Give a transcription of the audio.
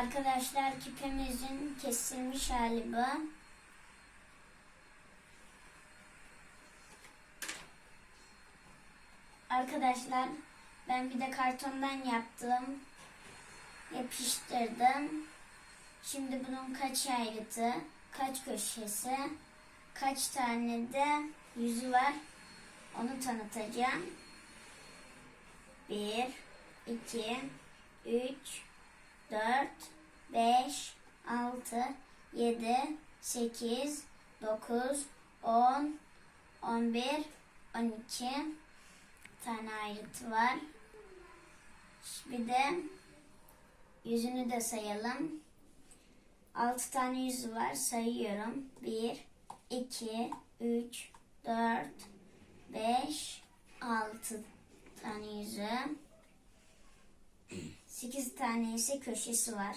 Arkadaşlar küpemizin kesilmiş hali bu. Arkadaşlar ben bir de kartondan yaptım. Yapıştırdım. Şimdi bunun kaç ayrıtı, kaç köşesi, kaç tane de yüzü var onu tanıtacağım. 1, 2, 3, 4, 5, 6, 7, 8, 9, 10, 11, 12 tane ayrıtı var. Bir de yüzünü de sayalım. 6 tane yüzü var. Sayıyorum. 1, 2, 3, 4, 5, 6 tane yüzü. 8 tane ise köşesi var.